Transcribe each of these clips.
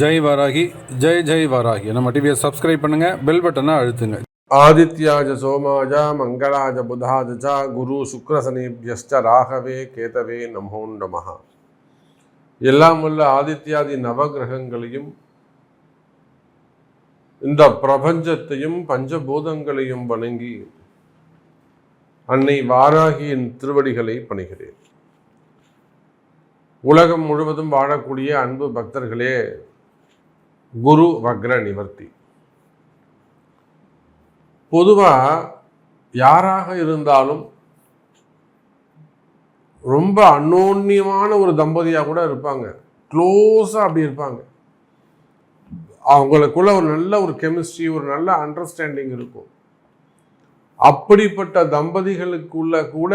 ஜெய் வாராகி ஜெய் ஜெய் வாராகி. நம்ம டிவியை சப்ஸ்கிரைப் பண்ணுங்க பெல் பட்டனை அழுத்துங்க. ஆதித்யாஜ சோமாஜ மங்களாஜ புதாஜ ச குரு சுக்ரசனிபியஸ்ட ராகவே கேதவே நமோ நமஹ. எல்லாம் உள்ள ஆதித்யாதி நவகிரகங்களையும் இந்த பிரபஞ்சத்தையும் பஞ்சபூதங்களையும் வணங்கி அன்னை வாராகியின் திருவடிகளை பணிகிறேன். உலகம் முழுவதும் வாழக்கூடிய அன்பு பக்தர்களே குரு வக்ர நிவர்த்தி. பொதுவாக யாராக இருந்தாலும் ரொம்ப அன்னோன்யமான ஒரு தம்பதியாக கூட இருப்பாங்க. க்ளோஸாக அப்படி இருப்பாங்க. அவங்களுக்குள்ள ஒரு நல்ல ஒரு கெமிஸ்ட்ரி ஒரு நல்ல அண்டர்ஸ்டாண்டிங் இருக்கும். அப்படிப்பட்ட தம்பதிகளுக்குள்ள கூட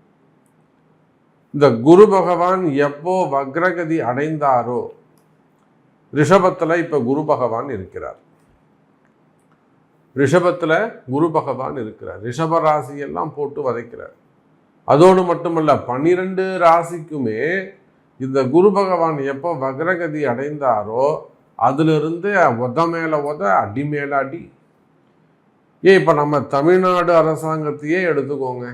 இந்த குரு பகவான் எப்போ வக்ரகதி அடைந்தாரோ ரிஷபத்தில் இப்போ குரு பகவான் இருக்கிறார். ரிஷபத்தில் குரு பகவான் இருக்கிறார். ரிஷப ராசியெல்லாம் போட்டு வதைக்கிறார். அதோடு மட்டுமல்ல பன்னிரெண்டு ராசிக்குமே இந்த குரு பகவான் எப்போ வக்ரகதி அடைந்தாரோ அதிலிருந்து உத மேலே உத அடி மேலே அடி. ஏன் இப்போ நம்ம தமிழ்நாடு அரசாங்கத்தையே எடுத்துக்கோங்க.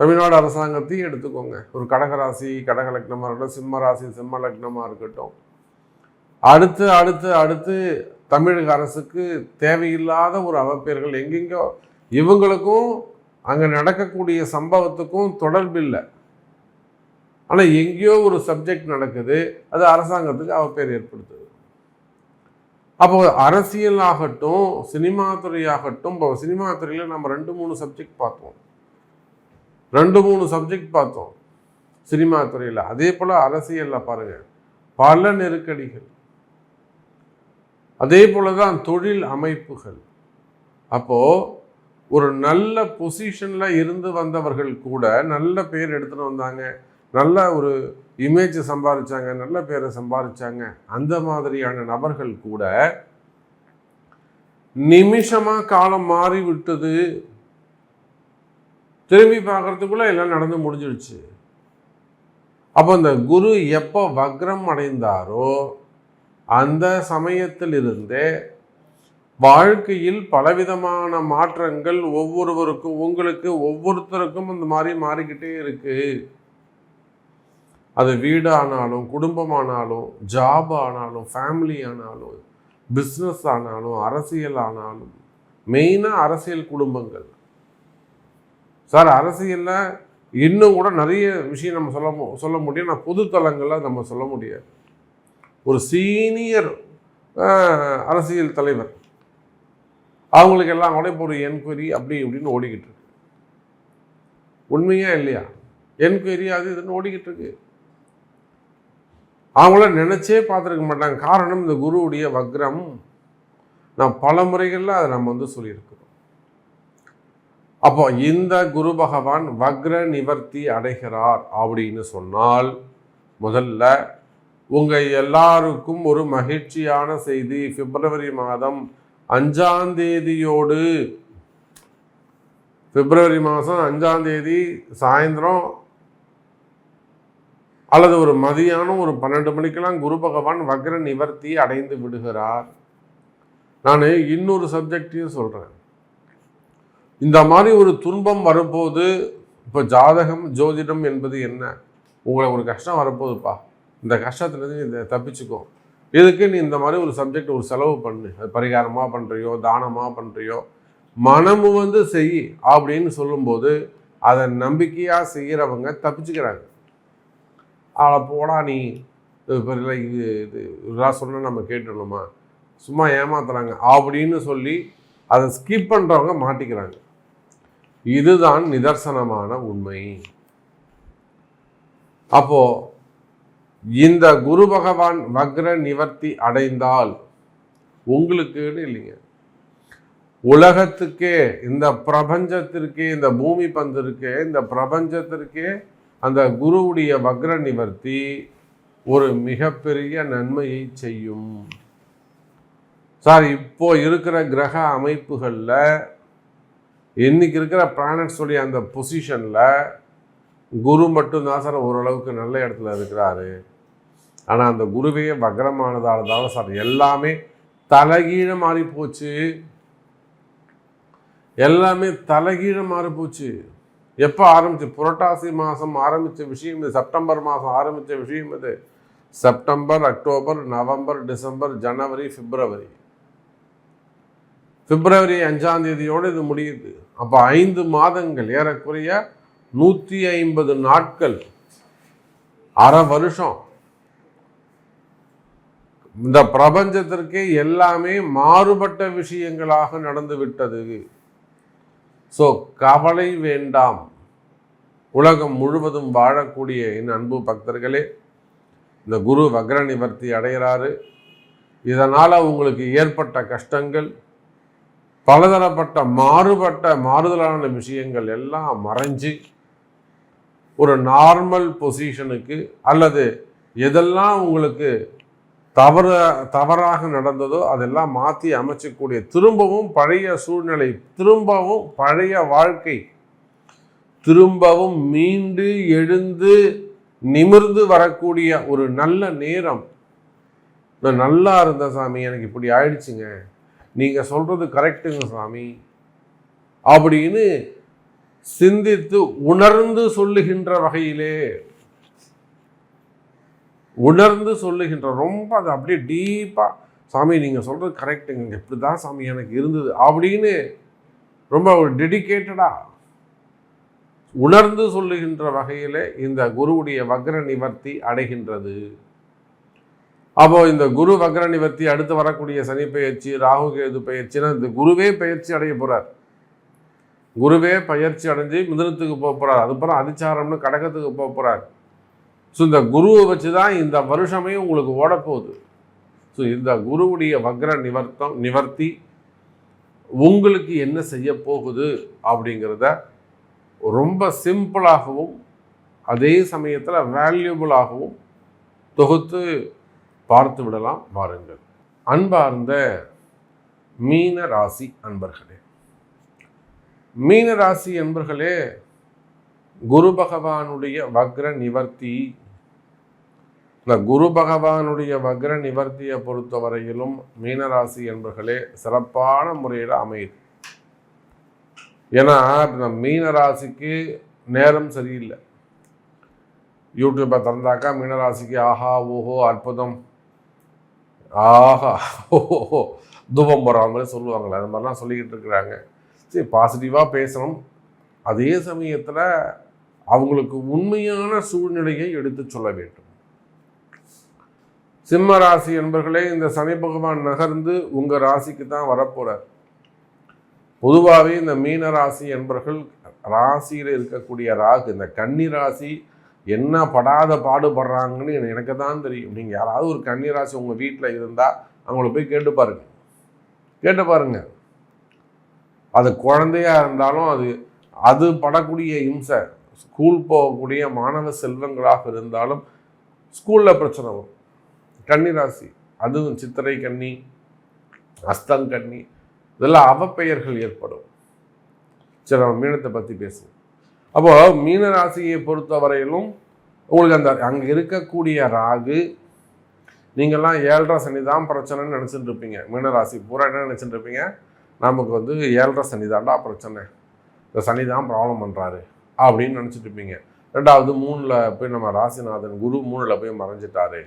தமிழ்நாடு அரசாங்கத்தையும் எடுத்துக்கோங்க. ஒரு கடகராசி கடக லக்னமாக இருக்கட்டும் சிம்ம ராசி சிம்ம லக்னமாக இருக்கட்டும். அடுத்து அடுத்து அடுத்து தமிழக அரசுக்கு தேவையில்லாத ஒரு அவப்பேர்கள் எங்கெங்கோ இவங்களுக்கும் அங்கே நடக்கக்கூடிய சம்பவத்துக்கும் தொடர்பில்லை ஆனால் எங்கேயோ ஒரு சப்ஜெக்ட் நடக்குது அது அரசாங்கத்துக்கு அவப்பேர் ஏற்படுத்துது. அப்போ அரசியல் ஆகட்டும் சினிமா துறையாகட்டும் இப்போ சினிமா துறையில் நம்ம ரெண்டு மூணு சப்ஜெக்ட் பார்த்தோம் ரெண்டு மூணு சப்ஜெக்ட் பார்த்தோம். சினிமா துறையில். அதே போல் அரசியலில் பாருங்கள் பல நெருக்கடிகள். அதே போல தான் தொழில் அமைப்புகள். அப்போது ஒரு நல்ல பொசிஷனில் இருந்து வந்தவர்கள் கூட நல்ல பேர் எடுத்துகிட்டு வந்தாங்க. நல்ல ஒரு இமேஜை சம்பாதிச்சாங்க நல்ல பேரை சம்பாதிச்சாங்க அந்த மாதிரியான நபர்கள் கூட நிமிஷமாக காலம் மாறி விட்டது திரும்பி பார்க்கறதுக்குள்ள எல்லாம் நடந்து முடிஞ்சிடுச்சு. அப்போ இந்த குரு எப்போ வக்ரம் அடைந்தாரோ அந்த சமயத்திலிருந்தே வாழ்க்கையில் பலவிதமான மாற்றங்கள் ஒவ்வொருவருக்கும் உங்களுக்கு ஒவ்வொருத்தருக்கும் இந்த மாதிரி மாறிக்கிட்டே இருக்கு. அது வீடானாலும் குடும்பமானாலும் ஜாப் ஆனாலும் ஃபேமிலி ஆனாலும் பிஸ்னஸ் ஆனாலும் அரசியல் ஆனாலும் மெயினாக அரசியல் குடும்பங்கள். சார் அரசியலில் இன்னும் கூட நிறைய விஷயம் நம்ம சொல்ல சொல்ல முடியும். நான் பொது தளங்களில் நம்ம சொல்ல முடியாது. ஒரு சீனியர் அரசியல் தலைவர் அவங்களுக்கு எல்லாம் கூட இப்போ ஒரு என்கொயரி அப்படி இப்படின்னு ஓடிக்கிட்டு இருக்கு. உண்மையா இல்லையா? என்கொயரி அது இதுன்னு ஓடிக்கிட்டு இருக்கு. அவங்கள நினைச்சே பார்த்துருக்க மாட்டாங்க. காரணம் இந்த குருவுடைய வக்ரம். நான் பல முறைகளில் அதை நம்ம வந்து சொல்லியிருக்கோம் அப்போ இந்த குரு பகவான் வக்ர நிவர்த்தி அடைகிறார் அப்படின்னு சொன்னால் முதல்ல உங்கள் எல்லாருக்கும் ஒரு மகிழ்ச்சியான செய்தி. பிப்ரவரி மாதம் அஞ்சாம் தேதியோடு பிப்ரவரி மாதம் அஞ்சாம் தேதி சாயந்தரம் அல்லது ஒரு மதியானம் ஒரு பன்னெண்டு மணிக்கெல்லாம் குரு பகவான் வக்ர நிவர்த்தி அடைந்து விடுகிறார். நான் இன்னொரு சப்ஜெக்டையும் சொல்கிறேன் இந்த மாதிரி ஒரு துன்பம் வரும்போது இப்போ ஜாதகம் ஜோதிடம் என்பது என்ன? உங்களை ஒரு கஷ்டம் வரப்போகுதுப்பா இந்த கஷ்டத்துலேருந்து இதை தப்பிச்சுக்கோ. இதுக்கு நீ இந்த மாதிரி ஒரு சப்ஜெக்ட் ஒரு செலவு பண்ணு. அது பரிகாரமாக பண்ணுறியோ தானமாக பண்ணுறியோ மனமு வந்து செய் அப்படின்னு சொல்லும்போது அதை நம்பிக்கையாக செய்கிறவங்க தப்பிச்சுக்கிறாங்க. அதை போடா நீ. இது இது இது இதெல்லாம் சொன்னால் நம்ம கேட்டுடணுமா? சும்மா ஏமாத்துறாங்க அப்படின்னு சொல்லி அதை ஸ்கிப் பண்ணுறவங்க மாட்டிக்கிறாங்க. இதுதான் நிதர்சனமான உண்மை. அப்போ இந்த குரு பகவான் வக்ர நிவர்த்தி அடைந்தால் உங்களுக்குன்னு இல்லைங்க. உலகத்துக்கே இந்த பிரபஞ்சத்திற்கே இந்த பூமி பந்திற்கே இந்த பிரபஞ்சத்திற்கே அந்த குருவுடைய வக்ர நிவர்த்தி ஒரு மிகப்பெரிய நன்மையை செய்யும். சார் இப்போ இருக்கிற கிரக அமைப்புகளில் இன்றைக்கி இருக்கிற பிளானட்ஸுடைய அந்த பொசிஷனில் குரு மட்டும்தான் சார் ஓரளவுக்கு நல்ல இடத்துல இருக்கிறாரு. ஆனால் அந்த குருவே வக்ரமானதால தான் சார் எல்லாமே தலைகீழ மாறி போச்சு. எல்லாமே தலைகீழ மாறி போச்சு. எப்போ ஆரம்பிச்சு? புரட்டாசி மாதம் ஆரம்பித்த விஷயம் இது செப்டம்பர் மாதம் ஆரம்பித்த விஷயம் இது. செப்டம்பர் அக்டோபர் நவம்பர் டிசம்பர் ஜனவரி பிப்ரவரி. பிப்ரவரி அஞ்சாம் தேதியோடு இது முடியுது. அப்போ ஐந்து மாதங்கள் ஏறக்குறைய நூற்றி ஐம்பது நாட்கள் அரை வருஷம். இந்த பிரபஞ்சத்திற்கே எல்லாமே மாறுபட்ட விஷயங்களாக நடந்து விட்டது. ஸோ கவலை வேண்டாம். உலகம் முழுவதும் வாழக்கூடிய என் அன்பு பக்தர்களே இந்த குரு வக்ர நிவர்த்தி அடைகிறாரு. இதனால் உங்களுக்கு ஏற்பட்ட கஷ்டங்கள் பலதரப்பட்ட மாறுபட்ட மாறுதலான விஷயங்கள் எல்லாம் மறைஞ்சு ஒரு நார்மல் பொசிஷனுக்கு அல்லது எதெல்லாம் உங்களுக்கு தவற தவறாக நடந்ததோ அதெல்லாம் மாற்றி அமைச்சக்கூடிய திரும்பவும் பழைய சூழ்நிலை திரும்பவும் பழைய வாழ்க்கை திரும்பவும் மீண்டு எழுந்து நிமிர்ந்து வரக்கூடிய ஒரு நல்ல நேரம். நான் நல்லா இருந்தேன் சாமி எனக்கு இப்படி ஆயிடுச்சுங்க. நீங்கள் சொல்கிறது கரெக்டுங்க சாமி. அப்படின்னு சிந்தித்து உணர்ந்து சொல்லுகின்ற வகையிலே உணர்ந்து சொல்லுகின்ற ரொம்ப அது அப்படியே டீப்பாக சாமி நீங்கள் சொல்கிறது கரெக்டுங்க இப்படி தான் சாமி எனக்கு இருந்தது அப்படின்னு ரொம்ப ஒரு டெடிக்கேட்டடாக உணர்ந்து சொல்லுகின்ற வகையில் இந்த குருவுடைய வக்ர நிவர்த்தி அடைகின்றது. அப்போ இந்த குரு வக்ர நிவர்த்தி அடுத்து வரக்கூடிய சனி பயிற்சி ராகு கேது பயிற்சினா இந்த குருவே பயிற்சி அடைய போறார். குருவே பயிற்சி அடைஞ்சு மிதனத்துக்கு போக போறார். அதுக்கப்புறம் அதிச்சாரம்னு கடகத்துக்கு போக போறார். ஸோ இந்த குருவை வச்சு தான் இந்த வருஷமே உங்களுக்கு ஓடப்போகுது. ஸோ இந்த குருவுடைய வக்ர நிவர்த்தம் நிவர்த்தி உங்களுக்கு என்ன செய்ய போகுது அப்படிங்கிறத ரொம்ப சிம்பிளாகவும் அதே சமயத்தில் வேல்யூபிளாகவும் தொகுத்து பார்த்து விடலாம் வாருங்கள். அன்பார்ந்த மீன ராசி அன்பர்களே மீன ராசி அன்பர்களே குரு பகவானுடைய வக்ர நிவர்த்தி இந்த குரு பகவானுடைய வக்ர நிவர்த்தியை பொறுத்தவரையிலும் மீனராசி என்பர்களே சிறப்பான முறையில் அமையுது. ஏன்னா இந்த மீனராசிக்கு நேரம் சரியில்லை. யூடியூப்பை திறந்தாக்கா மீனராசிக்கு ஆஹா ஓஹோ அற்புதம். ஆஹா ஓஹோ தூபம் போடுறவங்களே சொல்லுவாங்களே அது மாதிரிலாம் சொல்லிக்கிட்டு இருக்கிறாங்க. சரி பாசிட்டிவாக பேசணும். அதே சமயத்தில் அவங்களுக்கு உண்மையான சூழ்நிலையை எடுத்து சொல்ல வேண்டும். சிம்ம ராசி என்பர்களே இந்த சனி பகவான் நகர்ந்து உங்கள் ராசிக்கு தான் வரப்போகிறார் பொதுவாகவே இந்த மீன ராசி என்பர்கள் ராசியில் இருக்கக்கூடிய ராகு இந்த கன்னி ராசி என்ன படாத பாடுபடுறாங்கன்னு எனக்கு தான் தெரியும். நீங்கள் யாராவது ஒரு கன்னிராசி உங்கள் வீட்டில் இருந்தால் அவங்கள போய் கேட்டு பாருங்க. கேட்டு பாருங்க. அது குழந்தையாக இருந்தாலும் அது அது படக்கூடிய இம்சை ஸ்கூல் போகக்கூடிய மாணவ செல்வங்களாக இருந்தாலும் ஸ்கூலில் பிரச்சனை வரும். கன்னிராசி அதுவும் சித்திரை கன்னி அஸ்தங்கன்னி இதெல்லாம் அவப்பெயர்கள் ஏற்படும். சரி நம்ம மீனத்தை பற்றி பேசுவோம். அப்போ மீன ராசியை பொறுத்தவரையிலும் உங்களுக்கு அந்த அங்கே இருக்கக்கூடிய ராகு நீங்கள்லாம் ஏழரை சனி தான் பிரச்சனைன்னு நினச்சிட்டு இருப்பீங்க. மீனராசி பூரா என்ன நினச்சிட்டு இருப்பீங்க? நமக்கு வந்து ஏழரை சனி தாண்டா பிரச்சனை. இந்த சனி தான் ப்ராப்ளம் பண்ணுறாரு அப்படின்னு நினச்சிட்டு இருப்பீங்க. ரெண்டாவது மூணில் போய் நம்ம ராசிநாதன் குரு மூணில் போய் மறைஞ்சிட்டாரு.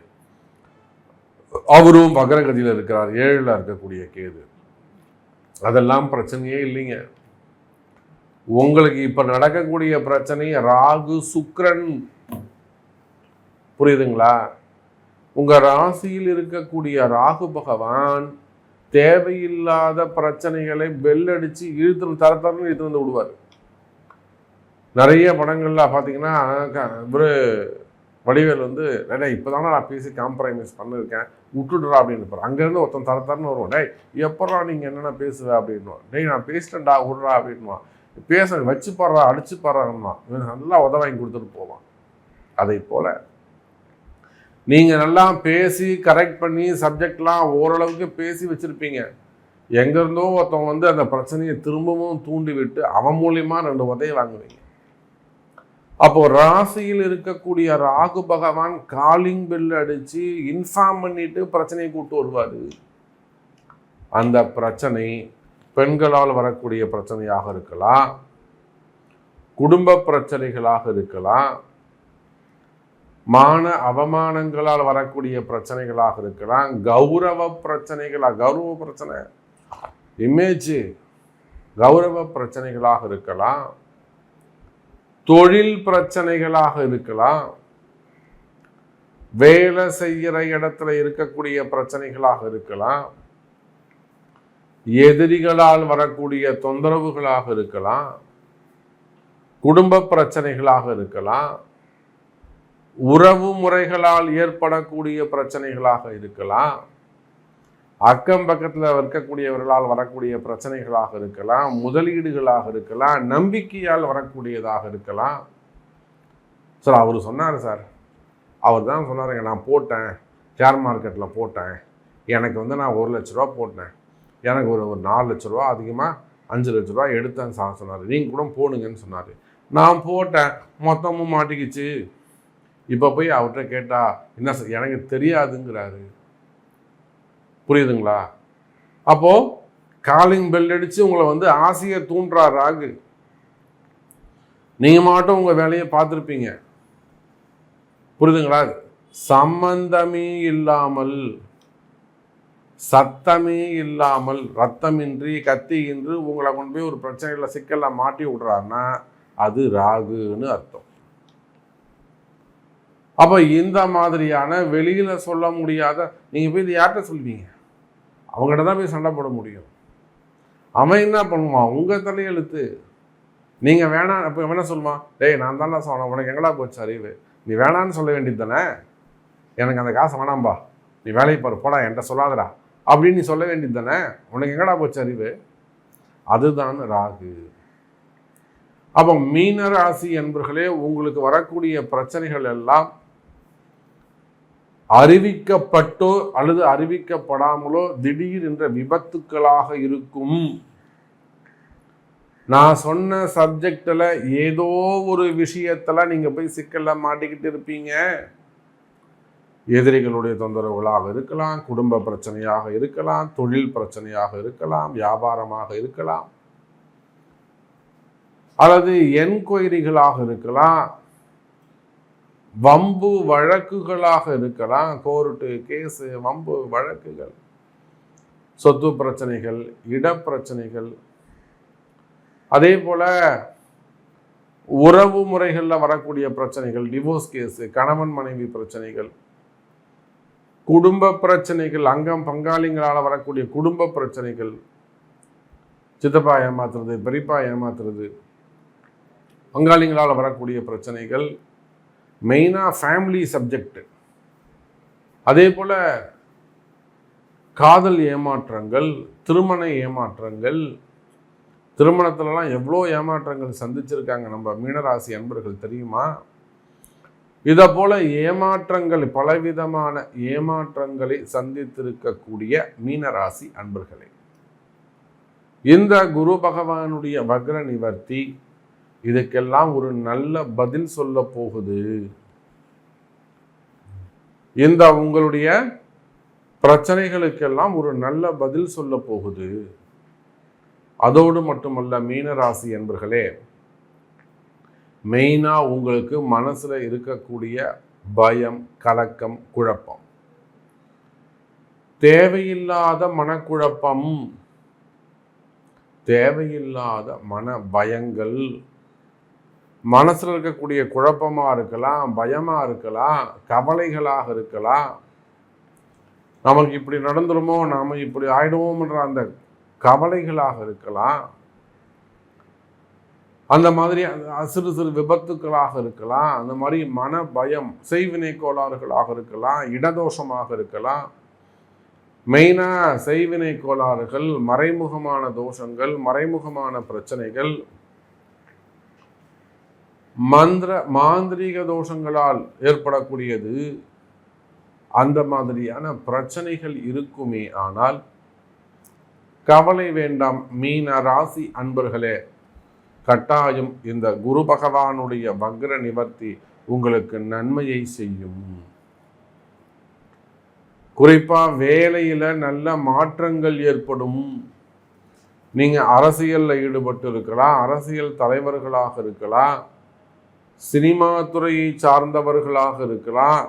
அவரும் வக்ரகதியில் இருக்கிறார். ஏழில் இருக்கக்கூடிய கேது. அதெல்லாம் பிரச்சனையே இல்லைங்க. உங்களுக்கு இப்போ நடக்கக்கூடிய பிரச்சனை ராகு சுக்ரன் புரியுதுங்களா? உங்கள் ராசியில் இருக்கக்கூடிய ராகு பகவான் தேவையில்லாத பிரச்சனைகளை பெல்லடிச்சு இழுத்து தர தரன்னு இழுத்து வந்து விடுவார். நிறைய படங்கள்லாம் பார்த்தீங்கன்னா க- இவரு வடிவேல் வந்து டேய் இப்போ தானே நான் பேசி காம்ப்ரமைஸ் பண்ணியிருக்கேன் விட்டுடுறா அப்படின்னு இருப்பார். அங்கேருந்து ஒருத்தன் தர தரன்னு வருவான். டேய் எப்பட்றா நீங்கள் என்னென்ன பேசுவேன் அப்படின்வான் டேய் நான் பேசிட்டேன்டா விடுறா அப்படின்வான் பேச வச்சு பாடுறா அடிச்சு பாடுறாங்கம்மா இவன் நல்லா உத வாங்கி கொடுத்துட்டு போவான். அதை போல் நீங்கள் நல்லா பேசி கரெக்ட் பண்ணி சப்ஜெக்ட்லாம் ஓரளவுக்கு பேசி வச்சுருப்பீங்க. எங்கேருந்தோ ஒருத்தவங்க வந்து அந்த பிரச்சனையை திரும்பவும் தூண்டி விட்டு அவன் மூலியமாக ரெண்டு உதையை வாங்குவீங்க. அப்போது ராசியில் இருக்கக்கூடிய ராகு பகவான் காலிங் பெல் அடித்து இன்ஃபார்ம் பண்ணிட்டு பிரச்சனையை கூட்டு வருவார். அந்த பிரச்சனை பெண்களால் வரக்கூடிய பிரச்சனையாக இருக்கலாம் குடும்ப பிரச்சனைகளாக இருக்கலாம் மான அவமானங்களால் வரக்கூடிய பிரச்சனைகளாக இருக்கலாம் கௌரவ பிரச்சனைகளாக கௌரவ பிரச்சனை இமேஜ் கௌரவ பிரச்சனைகளாக இருக்கலாம் தொழில் பிரச்சனைகளாக இருக்கலாம் வேலை செய்கிற இடத்துல இருக்கக்கூடிய பிரச்சனைகளாக இருக்கலாம் எதிரிகளால் வரக்கூடிய தொந்தரவுகளாக இருக்கலாம் குடும்ப பிரச்சனைகளாக இருக்கலாம் உறவு முறைகளால் ஏற்படக்கூடிய பிரச்சனைகளாக இருக்கலாம் அக்கம் பக்கத்தில் இருக்கக்கூடியவர்களால் வரக்கூடிய பிரச்சனைகளாக இருக்கலாம் முதலீடுகளாக இருக்கலாம் நம்பிக்கையால் வரக்கூடியதாக இருக்கலாம். சார் அவர் சொன்னார் சார் அவர் தான் சொன்னாருங்க நான் போட்டேன் ஷேர் மார்க்கெட்டில் போட்டேன். எனக்கு வந்து நான் ஒரு லட்ச ரூபா போட்டேன். எனக்கு ஒரு ஒரு நாலு லட்ச ரூபா அதிகமாக அஞ்சு லட்ச ரூபா எடுத்தேன் சார் சொன்னார். நீங்கள் கூட போடுங்கன்னு சொன்னார். நான் போட்டேன். மொத்தமும் மாட்டிக்கிச்சு. இப்போ போய் அவர்கிட்ட கேட்டால் என்ன சார் எனக்கு தெரியாதுங்கிறாரு. புரியுதுங்களா? அப்போது காலிங் பெல் அடித்து உங்களை வந்து ஆசையை தூண்டுறார் ராகு. நீங்கள் மட்டும் உங்கள் வேலையை பார்த்துருப்பீங்க. புரியுதுங்களா? சம்பந்தமே இல்லாமல். சத்தமே இல்லாமல் ரத்தமின்றி கத்தியின்றி உங்களை கொண்டு போய் ஒரு பிரச்சனையில் சிக்கலில் மாட்டி விடுறாருன்னா அது ராகுன்னு அர்த்தம். அப்போ இந்த மாதிரியான வெளியில் சொல்ல முடியாத நீங்கள் போய் இது யார்கிட்ட சொல்வீங்க? அவங்ககிட்ட தான் போய் சண்டை போட முடியும். அவன் என்ன பண்ணுவான்? உங்கள் தலையெழுத்து நீங்கள் வேணாம் அப்போ என்ன சொல்லுவான்? டேய் நான் தானே சொன்னேன் உனக்கு எங்கடா போச்சு அறிவு? நீ வேணான்னு சொல்ல வேண்டியது தானே? எனக்கு அந்த காசை வேணாம்பா. நீ வேலையை பாரு போடா என்கிட்ட சொல்லாதடா. அப்படின்னு நீ சொல்ல வேண்டியது தானே? உனக்கு எங்கடா போச்சு அறிவு? அதுதான் ராகு. அப்போ மீன ராசி என்பர்களே உங்களுக்கு வரக்கூடிய பிரச்சனைகள் எல்லாம் அறிவிக்கப்பட்டோ அல்லது அறிவிக்கப்படாமலோ திடீர் என்ற விபத்துக்களாக இருக்கும். நான் சொன்ன சப்ஜெக்டில் ஏதோ ஒரு விஷயத்தில் நீங்கள் போய் சிக்கலில் மாட்டிக்கிட்டு இருப்பீங்க. எதிரிகளுடைய தொந்தரவுகளாக இருக்கலாம் குடும்ப பிரச்சனையாக இருக்கலாம் தொழில் பிரச்சனையாக இருக்கலாம் வியாபாரமாக இருக்கலாம். அல்லது என்கொயரிகளாக இருக்கலாம் வம்பு வழக்குகளாக இருக்கலாம் கோர்ட்டு கேஸு வம்பு வழக்குகள் சொத்து பிரச்சனைகள் இடப்பிரச்சனைகள் அதே போல உறவு முறைகளில் வரக்கூடிய பிரச்சனைகள் டிவோர்ஸ் கேஸு கணவன் மனைவி பிரச்சனைகள் குடும்ப பிரச்சனைகள் அங்கம் பங்காளிங்களால் வரக்கூடிய குடும்ப பிரச்சனைகள். சித்தப்பா ஏமாத்துறது பெரியப்பா ஏமாத்துறது பங்காளிங்களால் வரக்கூடிய பிரச்சனைகள். மெயினாக ஃபேமிலி சப்ஜெக்ட் அதே போல் காதல் ஏமாற்றங்கள் திருமண ஏமாற்றங்கள். திருமணத்துலலாம் எவ்வளோ ஏமாற்றங்கள் சந்திச்சிருக்காங்க நம்ம மீனராசி அன்பர்கள் தெரியுமா? இதை போல ஏமாற்றங்கள் பலவிதமான ஏமாற்றங்களை சந்தித்திருக்கக்கூடிய மீனராசி அன்பர்களே இந்த குரு பகவானுடைய வக்ர நிவர்த்தி இதுக்கெல்லாம் ஒரு நல்ல பதில் சொல்ல போகுது. இந்த உங்களுடைய பிரச்சனைகளுக்கெல்லாம் ஒரு நல்ல பதில் சொல்ல போகுது. அதோடு மட்டுமல்ல மீனராசி என்பர்களே மெயினாக உங்களுக்கு மனசில் இருக்கக்கூடிய பயம் கலக்கம் குழப்பம். தேவையில்லாத மனக்குழப்பம் தேவையில்லாத மன பயங்கள் மனசில் இருக்கக்கூடிய குழப்பமாக இருக்கலாம் பயமாக இருக்கலாம் கவலைகளாக இருக்கலாம். நமக்கு இப்படி நடந்துருமோ நாம் இப்படி ஆயிடுவோம்ன்ற அந்த கவலைகளாக இருக்கலாம். அந்த மாதிரி அந்த சிறு சிறு விபத்துக்களாக இருக்கலாம் அந்த மாதிரி மன பயம் செய்வினை கோளாறுகளாக இருக்கலாம் இடதோஷமாக இருக்கலாம். மெயினாக செய்வினை கோளாறுகள் மறைமுகமான தோஷங்கள் மறைமுகமான பிரச்சனைகள். மந்திர மாந்திரீக தோஷங்களால் ஏற்படக்கூடியது. அந்த மாதிரியான பிரச்சனைகள் இருக்குமே ஆனால் கவலை வேண்டாம். மீன ராசி அன்பர்களே கட்டாயம் இந்த குரு பகவானுடைய வக்ர நிவர்த்தி உங்களுக்கு நன்மையை செய்யும். குறிப்பா வேலையில நல்ல மாற்றங்கள் ஏற்படும். நீங்க அரசியல்ல ஈடுபட்டு இருக்கலாம் அரசியல் தலைவர்களாக இருக்கலாம் சினிமா துறையை சார்ந்தவர்களாக இருக்கலாம்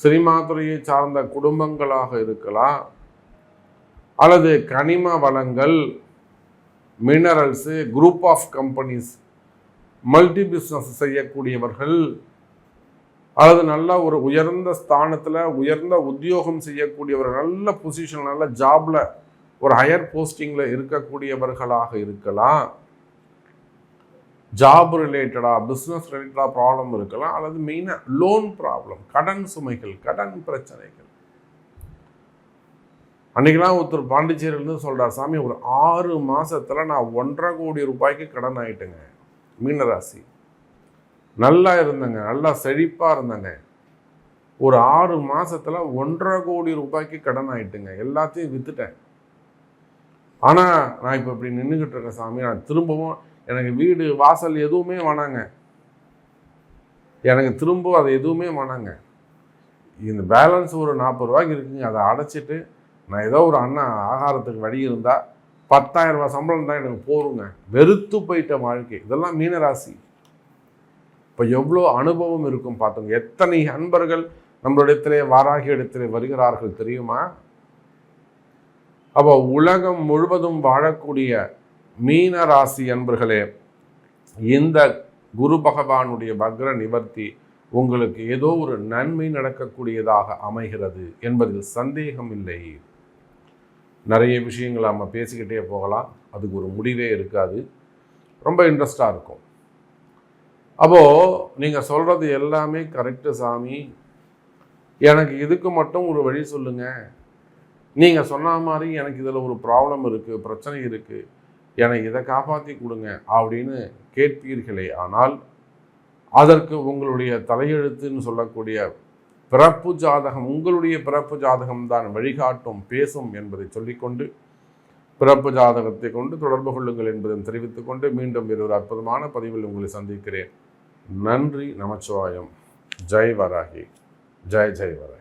சினிமா துறையை சார்ந்த குடும்பங்களாக இருக்கலாம் அல்லது கனிம வளங்கள் minerals group of companies multi business செய்யக்கூடியவர்கள் அல்லது நல்ல ஒரு உயர்ந்த ஸ்தானத்தில் உயர்ந்த உத்தியோகம் செய்யக்கூடியவர்கள் நல்ல பொசிஷன் நல்ல ஜாபில் ஒரு ஹையர் போஸ்டிங்கில் இருக்கக்கூடியவர்களாக இருக்கலாம். ஜாப் ரிலேட்டடாக பிஸ்னஸ் ரிலேட்டடாக ப்ராப்ளம் இருக்கலாம். அல்லது மெயினாக லோன் ப்ராப்ளம் கடன் சுமைகள் கடன் பிரச்சனைகள். அன்றைக்கெலாம் ஒருத்தர் பாண்டிச்சேரியிலேருந்து சொல்கிறார் சாமி ஒரு ஆறு மாதத்தில் நான் ஒன்றரை கோடி ரூபாய்க்கு கடன் ஆகிட்டேங்க மீனராசி. நல்லா இருந்தேங்க நல்லா செழிப்பாக இருந்தேங்க. ஒரு ஆறு மாதத்தில் ஒன்றரை கோடி ரூபாய்க்கு கடன் ஆகிட்டுங்க எல்லாத்தையும் விற்றுட்டேன் ஆனால் நான் இப்போ இப்படி நின்றுக்கிட்டு இருக்கேன் சாமி நான் திரும்பவும் எனக்கு வீடு வாசல் எதுவுமே வேணாங்க. எனக்கு திரும்ப அது எதுவுமே வேணாங்க. இந்த பேலன்ஸ் ஒரு நாற்பது ரூபாய்க்கு இருக்குங்க அதை அடைச்சிட்டு நான் ஏதோ ஒரு அண்ணன் ஆகாரத்துக்கு வழி இருந்தால் பத்தாயிரம் ரூபாய் சம்பளம் தான் எனக்கு போருங்க வெறுத்து போயிட்ட வாழ்க்கை. இதெல்லாம் மீனராசி. இப்போ எவ்வளோ அனுபவம் இருக்கும் பார்த்தோங்க எத்தனை அன்பர்கள் நம்மளிடத்திலே வாராகி இடத்திலே வருகிறார்கள் தெரியுமா? அப்போ உலகம் முழுவதும் வாழக்கூடிய மீன ராசி அன்பர்களே இந்த குரு பகவானுடைய பக்ர நிவர்த்தி உங்களுக்கு ஏதோ ஒரு நன்மை நடக்கக்கூடியதாக அமைகிறது என்பதில் சந்தேகம் இல்லை நிறைய விஷயங்கள் நம்ம பேசிக்கிட்டே போகலாம். அதுக்கு ஒரு முடிவே இருக்காது. ரொம்ப இன்ட்ரெஸ்டாக இருக்கும். அப்போது நீங்கள் சொல்கிறது எல்லாமே கரெக்டு சாமி. எனக்கு இதுக்கு மட்டும் ஒரு வழி சொல்லுங்கள் நீங்கள் சொன்ன மாதிரி எனக்கு இதில் ஒரு ப்ராப்ளம் இருக்குது பிரச்சனை இருக்குது எனக்கு இதை காப்பாற்றி கொடுங்க அப்படின்னு கேட்பீர்களே. ஆனால் அதற்கு உங்களுடைய தலையெழுத்துன்னு சொல்லக்கூடிய பிறப்பு ஜாதகம் உங்களுடைய பிறப்பு ஜாதகம் தான் வழிகாட்டும் பேசும் என்பதை சொல்லிக்கொண்டு பிறப்பு ஜாதகத்தை கொண்டு தொடர்பு கொள்ளுங்கள் என்பதை தெரிவித்துக்கொண்டு மீண்டும் வேறு ஒரு அற்புதமான பதிவில் உங்களை சந்திக்கிறேன். நன்றி நமச்சிவாயம். ஜெய் வராகி. ஜெய் ஜெய் வராகி.